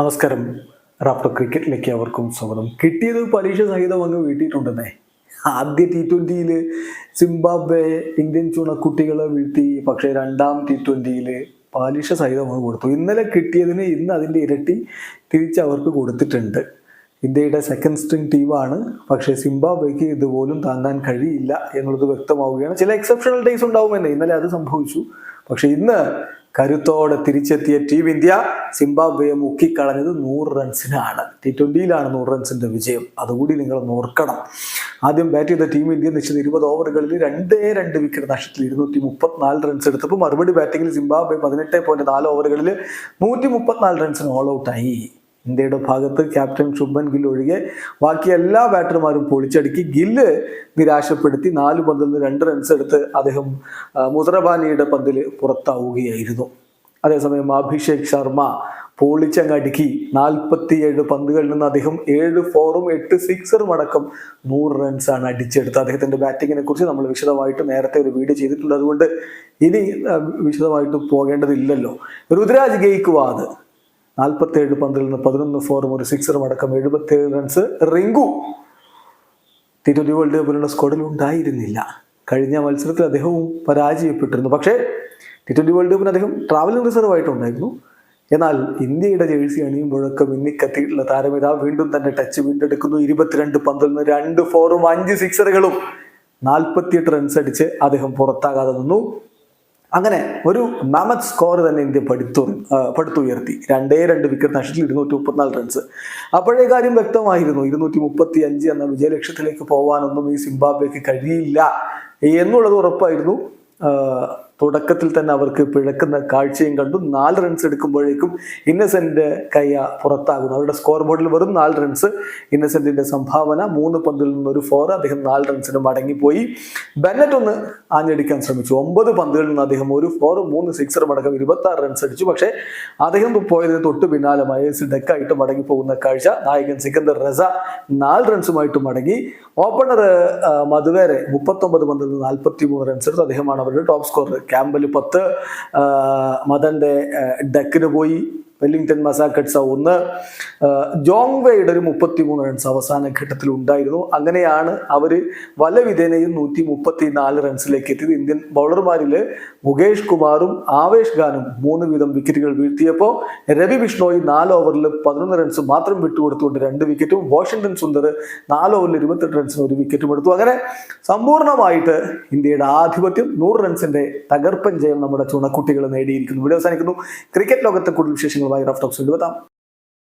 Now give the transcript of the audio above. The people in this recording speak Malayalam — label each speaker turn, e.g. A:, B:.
A: നമസ്കാരം. റാപ്റ്റോ ക്രിക്കറ്റിലേക്ക് അവർക്കും സ്വാഗതം. കിട്ടിയത് പരീക്ഷ സഹിതം അങ്ങ് വീട്ടിയിട്ടുണ്ടെന്നേ. ആദ്യ ടി ട്വന്റിയിൽ സിംബാബ്വെ ഇന്ത്യൻ ചുണക്കുട്ടികളെ വീഴ്ത്തി പക്ഷേ രണ്ടാം ടി ട്വന്റിയിൽ പാലിഷ സഹിതം അങ്ങ് കൊടുത്തു. ഇന്നലെ കിട്ടിയതിന് ഇന്ന് അതിന്റെ ഇരട്ടി തിരിച്ച് അവർക്ക് കൊടുത്തിട്ടുണ്ട്. ഇന്ത്യയുടെ സെക്കൻഡ് സ്ട്രിങ് ടീമാണ് പക്ഷേ സിംബാബ്വെക്ക് ഇതുപോലും താങ്ങാൻ കഴിയില്ല എന്നുള്ളത് വ്യക്തമാവുകയാണ്. ചില എക്സെപ്ഷണൽ ഡേയ്സ് ഉണ്ടാവുമെന്നേ ഇന്നലെ അത് സംഭവിച്ചു. പക്ഷേ ഇന്ന് കരുത്തോടെ തിരിച്ചെത്തിയ ടീം ഇന്ത്യ സിംബാബ്വയെ മുക്കിക്കളഞ്ഞത് നൂറ് റൺസിനാണ് ടി ട്വന്റിയിലാണ് നൂറ് റൺസിന്റെ വിജയം. അതുകൂടി നിങ്ങൾ ഓർക്കണം. ആദ്യം ബാറ്റ് ചെയ്ത ടീം ഇന്ത്യ നിശ്ചിത ഇരുപത് ഓവറുകളിൽ രണ്ടേ രണ്ട് വിക്കറ്റ് നഷ്ടത്തിൽ ഇരുന്നൂറ്റി മുപ്പത്തിനാല് റൺസ് എടുത്തപ്പോൾ മറുപടി ബാറ്റിംഗിൽ സിംബാബ്വെ പതിനെട്ട് പോയിന്റ് നാല് ഓവറുകളിൽ നൂറ്റി മുപ്പത്തിനാല് റൺസിന് ഓൾ ഔട്ടായി ഇന്ത്യയുടെ ഭാഗത്ത് ക്യാപ്റ്റൻ ശുഭൻ ഗിൽ ഒഴികെ ബാക്കി എല്ലാ ബാറ്റർമാരും പൊളിച്ചടുക്കി ഗില്ല് നിരാശപ്പെടുത്തി നാല് പന്തിൽ നിന്ന് രണ്ട് റൺസ് എടുത്ത് അദ്ദേഹം മുദ്രബാനിയുടെ പന്തിൽ പുറത്താവുകയായിരുന്നു. അതേസമയം അഭിഷേക് ശർമ്മ പൊളിച്ചങ്ങടുക്കി നാൽപ്പത്തിയേഴ് പന്തുകളിൽ നിന്ന് അദ്ദേഹം ഏഴ് ഫോറും എട്ട് സിക്സറും അടക്കം നൂറ് റൺസാണ് അടിച്ചെടുത്തത്. അദ്ദേഹത്തിന്റെ ബാറ്റിങ്ങിനെ കുറിച്ച് നമ്മൾ വിശദമായിട്ട് നേരത്തെ ഒരു വീഡിയോ ചെയ്തിട്ടുണ്ട്. അതുകൊണ്ട് ഇനി വിശദമായിട്ട് പോകേണ്ടതില്ലല്ലോ. രുദ്രാജ് ഗെയ്ക്വാദ് നാൽപ്പത്തേഴ് പന്തിൽ നിന്ന് പതിനൊന്ന് ഫോറും ഒരു സിക്സറും അടക്കം എഴുപത്തേഴ് runs Rinku T twenty world കപ്പിലുള്ള സ്ക്വാഡിൽ ഉണ്ടായിരുന്നില്ല. കഴിഞ്ഞ മത്സരത്തിൽ അദ്ദേഹവും പരാജയപ്പെട്ടിരുന്നു. പക്ഷേ ടി ട്വന്റി വേൾഡ് കപ്പിന് അദ്ദേഹം ട്രാവലിംഗ് റിസർവ് ആയിട്ടുണ്ടായിരുന്നു. എന്നാൽ ഇന്ത്യയുടെ ജേഴ്സി അണിയുമ്പോഴൊക്കെ മിന്നിക്കത്തിയിട്ടുള്ള താരമിത വീണ്ടും തന്നെ ടച്ച് വീണ്ടെടുക്കുന്നു. ഇരുപത്തിരണ്ട് പന്തിൽ നിന്ന് രണ്ട് ഫോറും അഞ്ച് സിക്സറുകളും നാൽപ്പത്തിയെട്ട് റൺസ് അടിച്ച് അദ്ദേഹം പുറത്താകാതെ നിന്നു. അങ്ങനെ ഒരു മാമത് സ്കോർ തന്നെ ഇന്ത്യ പടുത്തു പടുത്തുയർത്തി രണ്ടേ രണ്ട് വിക്കറ്റ് നഷ്ടത്തിൽ ഇരുന്നൂറ്റി മുപ്പത്തിനാല് റൺസ് അപ്പോഴേ കാര്യം വ്യക്തമായിരുന്നു. ഇരുന്നൂറ്റി മുപ്പത്തി അഞ്ച് എന്ന വിജയലക്ഷ്യത്തിലേക്ക് പോകാനൊന്നും ഈ സിംബാബ്വെക്ക് കഴിയില്ല എന്നുള്ളത് ഉറപ്പായിരുന്നു. തുടക്കത്തിൽ തന്നെ അവർക്ക് പിഴക്കുന്ന കാഴ്ചയും കണ്ടു. നാല് റൺസ് എടുക്കുമ്പോഴേക്കും ഇന്നസെന്റ് കയ്യ പുറത്താകുന്നു. അവരുടെ സ്കോർ ബോർഡിൽ വെറും നാല് റൺസ് ഇന്നസെന്റിന്റെ സംഭാവന. മൂന്ന് പന്തിൽ നിന്ന് ഒരു ഫോർ അദ്ദേഹം നാല് റൺസിന് മടങ്ങിപ്പോയി. ബെന്നറ്റ് ഒന്ന് ആഞ്ഞടിക്കാൻ ശ്രമിച്ചു. ഒമ്പത് പന്തുകളിൽ നിന്ന് അദ്ദേഹം ഒരു ഫോർ മൂന്ന് സിക്സർ മടക്കം ഇരുപത്തി ആറ് റൺസ് അടിച്ചു. പക്ഷേ അദ്ദേഹം പോയതിന് തൊട്ട് പിന്നാലെ മയേഴ്സ് ഡെക്കായിട്ട് മടങ്ങി പോകുന്ന കാഴ്ച. നായകൻ സിക്കന്ദർ റസ നാല് റൺസുമായിട്ട് മടങ്ങി. ഓപ്പണർ മധുവേരെ മുപ്പത്തൊമ്പത് പന്തിൽ നിന്ന് നാൽപ്പത്തി മൂന്ന് റൺസ് എടുത്ത്. അദ്ദേഹമാണ് അവരുടെ ടോപ്പ് സ്കോറർ ക്യാമ്പൽ പത്ത് മദന്റെ ഡെക്കിന് പോയി വെല്ലിംഗ്ടൺ മസാക്കട്സ ഒന്ന് ജോങ്വേയുടെ ഒരു മുപ്പത്തി മൂന്ന് റൺസ് അവസാന ഘട്ടത്തിൽ ഉണ്ടായിരുന്നു. അങ്ങനെയാണ് അവർ വല വിധേനയും നൂറ്റി മുപ്പത്തി നാല് റൺസിലേക്ക് എത്തിയത്. ഇന്ത്യൻ ബൗളർമാരിൽ മുകേഷ് കുമാറും ആവേശ് ഖാനും മൂന്ന് വീതം വിക്കറ്റുകൾ വീഴ്ത്തിയപ്പോൾ രവി ബിഷ്ണോയി നാല് ഓവറിൽ പതിനൊന്ന് റൺസ് മാത്രം വിട്ടുകൊടുത്തുകൊണ്ട് രണ്ട് വിക്കറ്റും വാഷിംഗ്ടൺ സുന്ദർ നാല് ഓവറിൽ ഇരുപത്തെട്ട് റൺസിന് ഒരു വിക്കറ്റും എടുത്തു. അങ്ങനെ സമ്പൂർണമായിട്ട് ഇന്ത്യയുടെ ആധിപത്യം നൂറ് റൺസിന്റെ തകർപ്പൻ ജയം നമ്മുടെ ചുണക്കുട്ടികൾ നേടിയിരിക്കുന്നു. ഇവിടെ അവസാനിക്കുന്നു. ക്രിക്കറ്റ് ലോകത്തെ കൂടുതൽ വിശേഷങ്ങളുമായി ቫይራፍ ቶክሲድ በጣም